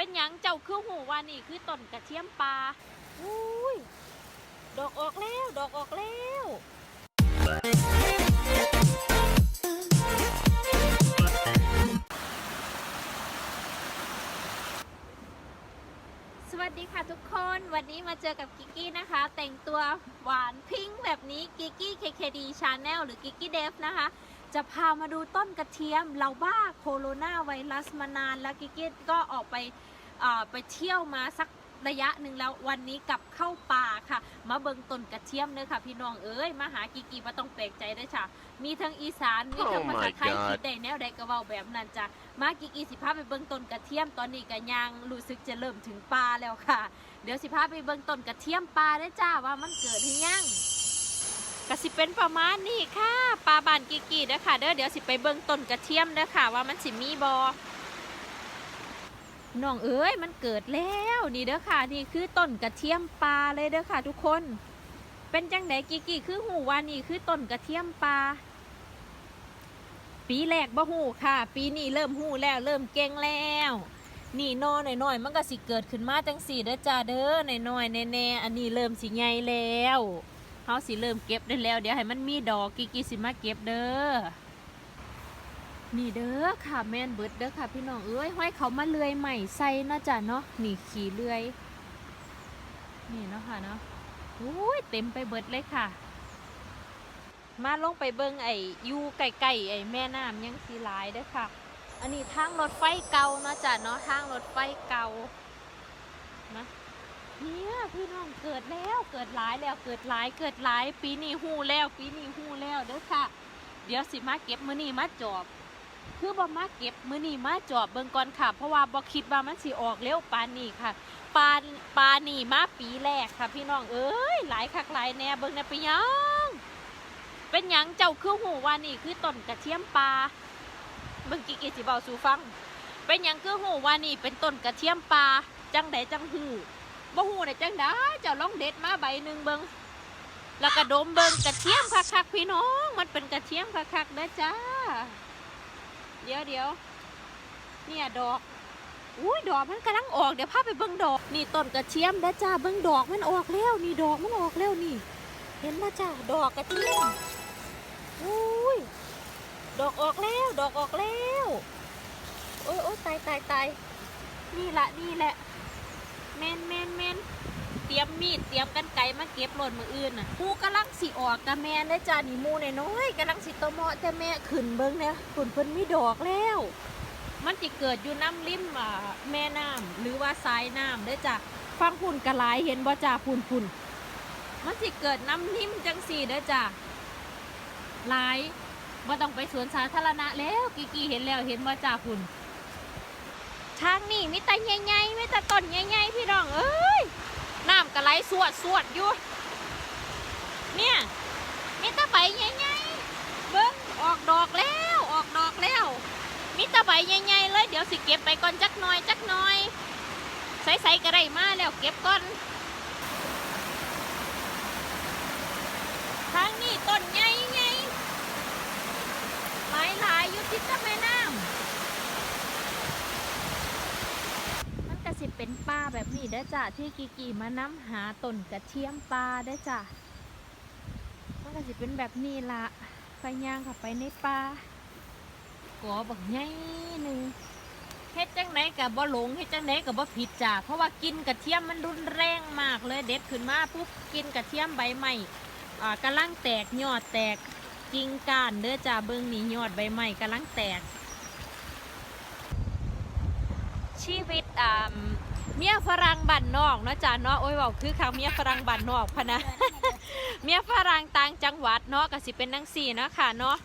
เป็นหยังเจ้าคือหูว่านี่คือต้นกระเทียมปลาอุ้ยดอกออกแล้ว ดอกออกแล้วสวัสดีค่ะทุกคนวันนี้มาเจอกับกิกกี้นะคะ แต่งตัวหวานพิงค์แบบนี้กิกกี้ KKD Channel หรือกิกกี้เดฟนะคะ จะพามาดูต้นกระเทียมเราบ้าโคโรนาไวรัสมานานแล้วกิกกี้ก็ออกไปเอ่อไปเที่ยวมาสักระยะหนึ่งแล้ววันนี้กลับเข้าป่าค่ะ มาเบิงต้นกระเทียมเลยค่ะพี่น้องเอ้ยมาหากิกกี้มาต้องแปลกใจด้วยค่ะมีทั้งอีสานมีทั้ง Oh ภาษา my ไทย God คิดได้แนวใดก็เว้าแบบนั้นจ้ะมากิกอีสิพาไปเบิ่งต้นกระเทียมตอนนี้ก็ยังรู้สึกจะเริ่มถึงปลาแล้วค่ะ เดี๋ยวสิพาไปเบิ่งต้นกระเทียมปลาได้อจ้าว่ามันเกิดหรือยังก็สิเป็นประมาณนี้ค่ะปลา บานกิกกี้เด้อค่ะเด้อเดี๋ยวสิไปเบิ่งต้นกระเทียมเด้อค่ะ ว่ามันสิมีบอน้องเอ้ยมันเกิดแล้วนี่เด้อค่ะนี่คือต้นกระเทียมปลาเลยเด้อค่ะทุกคน เป็นจังไดกิกกี้คือหูว่านี่คือต้นกระเทียมปลาปีแรกบ่หูค่ะ ปีนี้เริ่มหูแล้วเริ่มเก่งแล้วนี่นอหน่อยๆมันก็สิเกิดขึ้นมาจังสี่เด้อจ้าเด้อหน่อยๆแน่ๆอันนี้เริ่มสิใหญ่แล้ว เฮาสิเริ่มเก็บได้แล้ว เดี๋ยวให้มันมีดอกกิกิสิมาเก็บเด้อนี่เด้อค่ะแม่นเบิดเด้อค่ะพี่น้องเอ้ยห้อยเขามาเลื่อยใหม่ใส่เนาะจ้ะเนาะนี่ขี่เลื่อย นี่เนาะค่ะเนาะโอ้ยเต็มไปเบิดเลยค่ะ มาลงไปเบิงไอ้ยูไก่ๆไอ้แม่น้ำยังสีหลายเด้อค่ะ อันนี้ทางรถไฟเก่าเนาะจ้ะเนาะทางรถไฟเก่า เนี่ยพี่น้องเกิดแล้วเกิดหลายแล้วเกิดหลายเกิดหลายปีนี้หูแล้วปีนี้หูแล้วเด้อค่ะ เดี๋ยวสิมาเก็บมือนี้มาจอบ คือบ่มาเก็บมือนี้มาจอบเบิ่งก่อนค่ะ เพราะว่าบ่คิดว่ามันสิออกเร็วปานนี้ค่ะปานปานนี่มาปีแรกค่ะ พี่น้องเอ้ยหลายคักหลายแน่เบิ่งแน่ไปยังเป็นยังเจ้าคือหูว่านี่คือต้นกระเทียมปลาเบิ่งกิกกิสิเบาสูฟัง เป็นยังคือหูว่านี่เป็นต้นกระเทียมปลาจังใดจังหู บ่หูได้จังได้เจ้าลองเด็ดมาใบหนึ่งเบิงแล้วก็ดมเบิงกระเทียมคักๆพี่น้อง มันเป็นกระเทียมคักๆเด้อจ้า เดี๋ยวเดี๋ยวเนี่ยดอกอุ้ยดอกมันกำลังออกเดี๋ยวพาไปเบิ่งดอก นี่ต้นกระเทียมเด้อจ้าเบิ่งดอกมันออกแล้วนี่ดอกมันออกแล้วนี่ เห็นมาจ้าดอกกระเทียมอุ้ยดอกออกแล้ว ดอกออกแล้วโอ้ยโอ้ยตายตายตายนี่ละนี่แหละ แมนแมนแมนเตรียมมีดเตรียมกันไกมาเก็บหล่นมืออื่นน่ะหมูกำลังสิออกกะแมนเลยจ้านี่มูน้อยๆกำลังสิโตมาะแต่แม่ขึ้นเบิ้งเนี่ยฝนเพิ่นมีดอกแล้ว มันจะเกิดอยู่น้ำริมอ่าแม่น้ำหรือว่าสายน้ำเด้จ้ะฟังพุ่นกระหลายเห็นบ่จ้าพุ่นพุ่นมันสิเกิดน้ำนิ่มจังสี่เด้อจ้ะหลายบ่ต้องไปสวนสาธารณะแล้วกีกีเห็นแล้วเห็นว่าจ่าพุ่น ทางนี่มีแต่ใหญ่ๆมีแต่ต้นใหญ่ๆพี่น้องเอ้ยน้ำกระไหลสวดสวดอยู่เนี่ยมีแต่ใบใหญ่ๆเบิ้งออกดอกแล้วออกดอกแล้วมีแต่ใบใหญ่ๆเลยเดี๋ยวสิเก็บไปก่อนจักหน่อยจักหน่อยใส่ๆก็ได้มาแล้วเก็บก่อน ทางนี้ต้นใหญ่ไงหลายหลายๆอยู่ติดกับแม่น้ำมันก็สิ เป็นป่าแบบนี้เด้จ้ะที่กีกีมาน้ำหาต้นกระเทียมปลาเด้จ้ะมันก็สิเป็นแบบนี้ละไปย่างข้าไปในป่ากอบักใหญ่หนึ่งเฮ็ดจังไหนกับบ่หลงเฮ็ดจังไหนกับบ่ผิดจ้ะเพราะว่ากินกระเทียมมันรุนแรงมากเลยเด็ดขึ้นมาปุ๊บกินกระเทียมใบใหม่อ่ากำลังแตกยอดแตกกิ่งก้านเด้อจ้าเบิ้งนี่ยอดใบไม้กำลังแตกชีวิตอ่า เมียฝรั่งบ้านนอกเนาะจ้าเนาะโอ้ยบอกคือคำเมียฝรั่งบ้านนอกพะนะ เมียฝรั่งต่างจังหวัดเนาะก็สิเป็นนังสี่เนาะค่ะเนาะ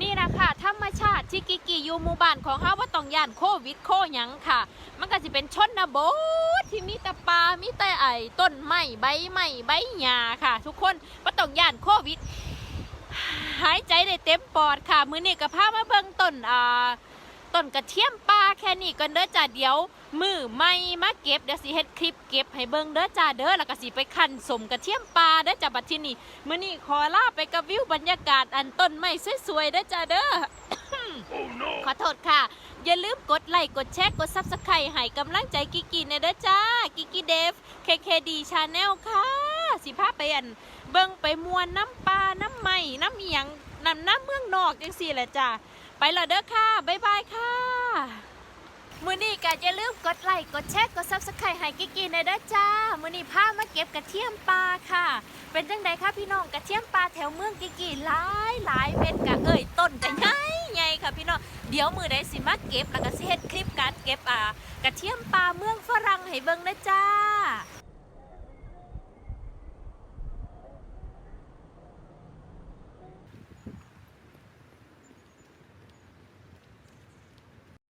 นี่นะค่ะธรรมชาติที่กิกิอยู่หมู่บ้านของเฮาว่าต้องย่านโควิดโคหยังค่ะ มันก็สิเป็นชนบทที่มีแต่ปลามีแต่ไอ้ต้นไม้ใบไม้ใบหญ้าค่ะ ทุกคนว่าต้องย่านโควิด หายใจได้เต็มปอดค่ะ มื้อนี้ก็พามาเบิ่งต้นอ่า ต้นกระเทียมปลาแค่นี้ก่อนเด้อจ้าเดี๋ยว มือไม่มาเก็บเดี๋ยวสิเฮ็ดคลิปเก็บให้เบิ่งเด้อจ้าเด้อแล้วก็สิไปคั่นสมกระเทียมปลาเด้อจ้าบัดที่นี่มื้อนี้ขอลาไปกับวิวบรรยากาศอันต้นไม้สวยๆเด้อจ้าเด้อขอโทษค่ะ อย่าลืมกดไลค์กดแชร์กด Subscribe ให้กำลังใจกิกกี้ในเด้อจ้า กิกกี้เดฟ KKD Channel ค่ะ สิพาไปอัน เบิ่งไปมวนน้ำปลาน้ำไหม้น้ำเมียงน้ำน้ำเมืองนอกจังสี่แหละจ้า ไปและเด้อค่ะ บ๊ายบายค่ะ มือนี้ก็อย่าลืมกดไลค์ กดแชร์ กด Subscribe ให้กิกกี้ในเด้อจ้า มือนี้พามาเก็บกระเทียมปลาค่ะ เป็นจังไดคะพี่น้องกระเทียมปลาแถวเมืองกิกกี้หลายหลายเม็ดกะเอ้ยต้นกะใหญ่ใหญ่ค่ะพี่น้อง เดี๋ยวมือใดสิมาเก็บแล้วก็สิเฮ็ดคลิปการเก็บอ่ากระเทียมปลาเมืองฝรั่งให้เบิ่งนะจ้า